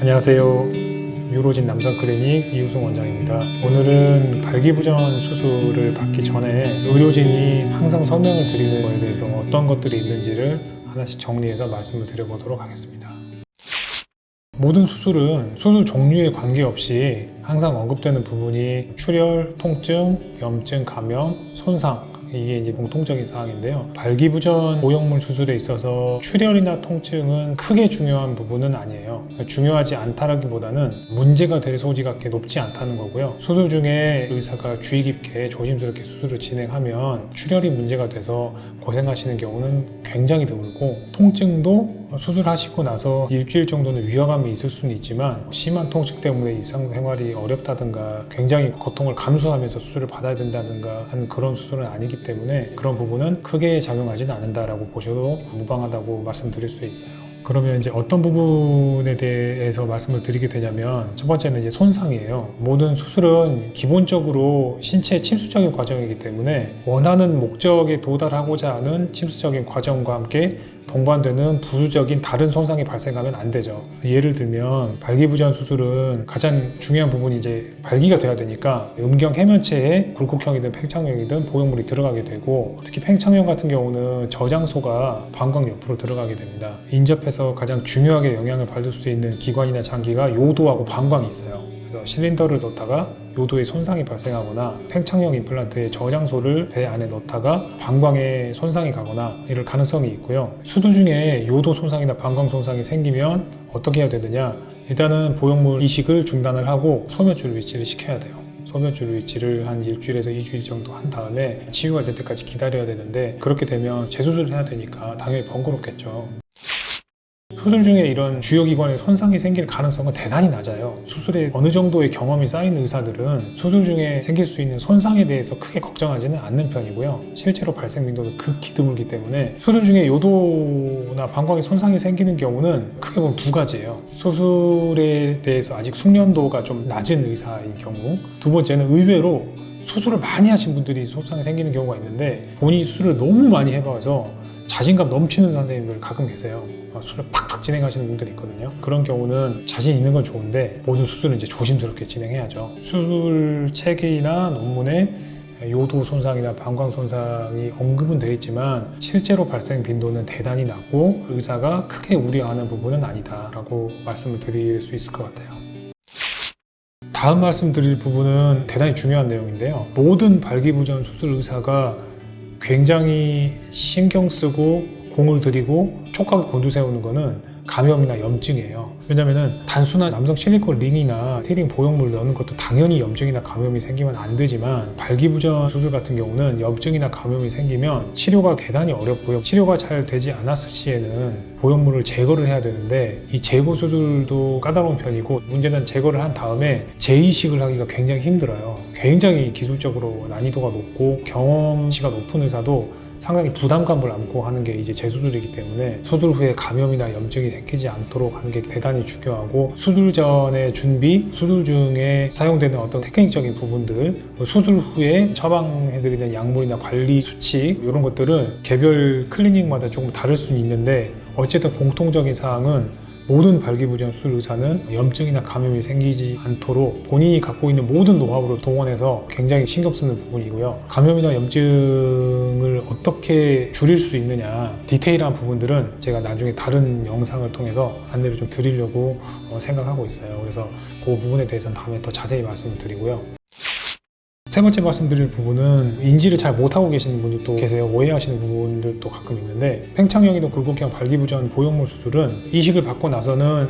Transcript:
안녕하세요. 유로진 남성 클리닉 이우송 원장입니다. 오늘은 발기부전 수술을 받기 전에 의료진이 항상 설명을 드리는 거에 대해서 어떤 것들이 있는지를 하나씩 정리해서 말씀을 드려보도록 하겠습니다. 모든 수술은 수술 종류에 관계없이 항상 언급되는 부분이 출혈, 통증, 염증, 감염, 손상 이게 이제 공통적인 사항인데요. 발기부전 오형물 수술에 있어서 출혈이나 통증은 크게 중요한 부분은 아니에요. 중요하지 않다라기보다는 문제가 될 소지가 그렇게 높지 않다는 거고요. 수술 중에 의사가 주의 깊게 조심스럽게 수술을 진행하면 출혈이 문제가 돼서 고생하시는 경우는 굉장히 드물고 통증도 수술하시고 나서 일주일 정도는 위화감이 있을 수는 있지만 심한 통증 때문에 일상생활이 어렵다든가 굉장히 고통을 감수하면서 수술을 받아야 된다든가 하는 그런 수술은 아니기 때문에 그런 부분은 크게 작용하지는 않는다라고 보셔도 무방하다고 말씀드릴 수 있어요. 그러면 이제 어떤 부분에 대해서 말씀을 드리게 되냐면 첫 번째는 이제 손상이에요. 모든 수술은 기본적으로 신체 침수적인 과정이기 때문에 원하는 목적에 도달하고자 하는 침수적인 과정과 함께 동반되는 부수적인 다른 손상이 발생하면 안 되죠. 예를 들면 발기부전 수술은 가장 중요한 부분이 이제 발기가 돼야 되니까 음경 해면체에 굴곡형이든 팽창형이든 보형물이 들어가게 되고 특히 팽창형 같은 경우는 저장소가 방광 옆으로 들어가게 됩니다. 인접해서 가장 중요하게 영향을 받을 수 있는 기관이나 장기가 요도하고 방광이 있어요. 그래서 실린더를 넣다가 요도에 손상이 발생하거나 팽창형 임플란트의 저장소를 배 안에 넣다가 방광에 손상이 가거나 이럴 가능성이 있고요. 수술 중에 요도 손상이나 방광 손상이 생기면 어떻게 해야 되느냐? 일단은 보형물 이식을 중단을 하고 소변줄 위치를 시켜야 돼요. 소변줄 위치를 한 일주일에서 2주일 정도 한 다음에 치유가 될 때까지 기다려야 되는데 그렇게 되면 재수술을 해야 되니까 당연히 번거롭겠죠. 수술 중에 이런 주요 기관에 손상이 생길 가능성은 대단히 낮아요. 수술에 어느 정도의 경험이 쌓인 의사들은 수술 중에 생길 수 있는 손상에 대해서 크게 걱정하지는 않는 편이고요. 실제로 발생 빈도는 극히 드물기 때문에 수술 중에 요도나 방광에 손상이 생기는 경우는 크게 보면 두 가지예요. 수술에 대해서 아직 숙련도가 좀 낮은 의사인 경우. 두 번째는 의외로 수술을 많이 하신 분들이 손상이 생기는 경우가 있는데 본인이 수술을 너무 많이 해봐서 자신감 넘치는 선생님들 가끔 계세요. 어, 수술을 팍팍 진행하시는 분들이 있거든요. 그런 경우는 자신 있는 건 좋은데 모든 수술은 이제 조심스럽게 진행해야죠. 수술 체계나 논문에 요도 손상이나 방광 손상이 언급은 되어 있지만 실제로 발생 빈도는 대단히 낮고 의사가 크게 우려하는 부분은 아니다라고 말씀을 드릴 수 있을 것 같아요. 다음 말씀드릴 부분은 대단히 중요한 내용인데요. 모든 발기부전 수술 의사가 굉장히 신경 쓰고 공을 들이고 촉각을 곤두세우는 거는 감염이나 염증이에요. 왜냐면은 단순한 남성 실리콘 링이나 티링 보형물 넣는 것도 당연히 염증이나 감염이 생기면 안 되지만 발기부전 수술 같은 경우는 염증이나 감염이 생기면 치료가 대단히 어렵고요. 치료가 잘 되지 않았을 시에는 보형물을 제거를 해야 되는데 이 제거 수술도 까다로운 편이고 문제는 제거를 한 다음에 재이식을 하기가 굉장히 힘들어요. 굉장히 기술적으로 난이도가 높고 경험치가 높은 의사도 상당히 부담감을 안고 하는 게 이제 재수술이기 때문에 수술 후에 감염이나 염증이 생기지 않도록 하는 게 대단히 중요하고 수술 전의 준비, 수술 중에 사용되는 어떤 테크닉적인 부분들, 뭐 수술 후에 처방해드리는 약물이나 관리 수칙 이런 것들은 개별 클리닉마다 조금 다를 수는 있는데 어쨌든 공통적인 사항은 모든 발기부전 수술 의사는 염증이나 감염이 생기지 않도록 본인이 갖고 있는 모든 노하우를 동원해서 굉장히 신경 쓰는 부분이고요. 감염이나 염증을 어떻게 줄일 수 있느냐 디테일한 부분들은 제가 나중에 다른 영상을 통해서 안내를 좀 드리려고 어, 생각하고 있어요. 그래서 그 부분에 대해서는 다음에 더 자세히 말씀을 드리고요. 세 번째 말씀드릴 부분은 인지를 잘 못하고 계시는 분들도 계세요. 오해하시는 부분들도 가끔 있는데 팽창형이든 굴곡형 발기부전 보형물 수술은 이식을 받고 나서는